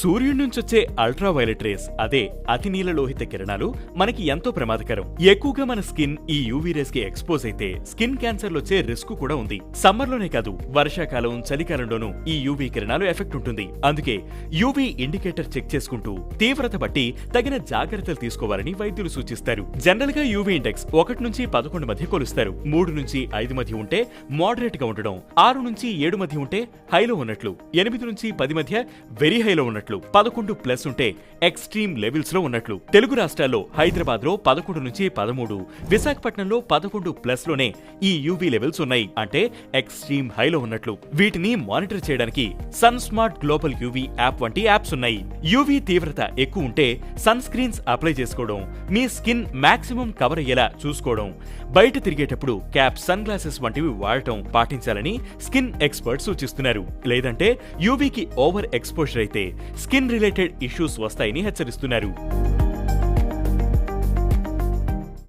సూర్యుడి నుంచి వచ్చే అల్ట్రా వైలెట్ రేస్ అదే అతి నీలలోహిత కిరణాలు మనకి ఎంతో ప్రమాదకరం. ఎక్కువగా మన స్కిన్ ఈ యూవీ రేస్కి ఎక్స్పోజ్ అయితే స్కిన్ క్యాన్సర్ వచ్చే రిస్క్ కూడా ఉంది. సమ్మర్లోనే కాదు వర్షాకాలం చలికాలంలోనూ ఈ యూవీ కిరణాలు ఎఫెక్ట్ ఉంటుంది. అందుకే యూవీ ఇండికేటర్ చెక్ చేసుకుంటూ తీవ్రత బట్టి తగిన జాగ్రత్తలు తీసుకోవాలని వైద్యులు సూచిస్తారు. జనరల్గా యూవీ ఇండెక్స్ ఒకటి నుంచి పదకొండు మధ్య కొలుస్తారు. మూడు నుంచి ఐదు మధ్య ఉంటే మోడరేట్గా ఉండడం ఆరు నుంచి ఏడు మధ్య ఉంటే హైలో ఉన్నట్లు ఎనిమిది నుంచి పది మధ్య వెరీ హైలో ఉన్నట్లు. ఉన్నట్లు పదకొండు ప్లస్ ఉంటే ఎక్స్ట్రీమ్ లెవెల్స్లో ఉన్నట్లు. తెలుగు రాష్ట్రాల్లో హైదరాబాద్లో పదకొండు నుంచి పదమూడు విశాఖపట్నంలో పదకొండు ప్లస్లోనే ఈ యూవీ లెవెల్స్ ఉన్నాయి అంటే ఎక్స్ట్రీమ్ హైలో ఉన్నట్లు. వీటిని మానిటర్ చేయడానికి Sun Smart Global UV app వంటి యాప్స్ ఉన్నాయి. యూవీ తీవ్రత ఎక్కువ ఉంటే సన్ స్క్రీన్స్ అప్లై చేసుకోవడం మీ స్కిన్ మాక్సిమం కవర్ అయ్యేలా చూసుకోవడం బయట తిరిగేటప్పుడు క్యాప్ సన్ గ్లాసెస్ వంటివి వాడటం పాటించాలని స్కిన్ ఎక్స్పర్ట్స్ సూచిస్తున్నారు. లేదంటే యూవీకి ఓవర్ ఎక్స్పోజర్ అయితే స్కిన్ రిలేటెడ్ ఇష్యూస్ వస్తాయని హెచ్చరిస్తున్నారు.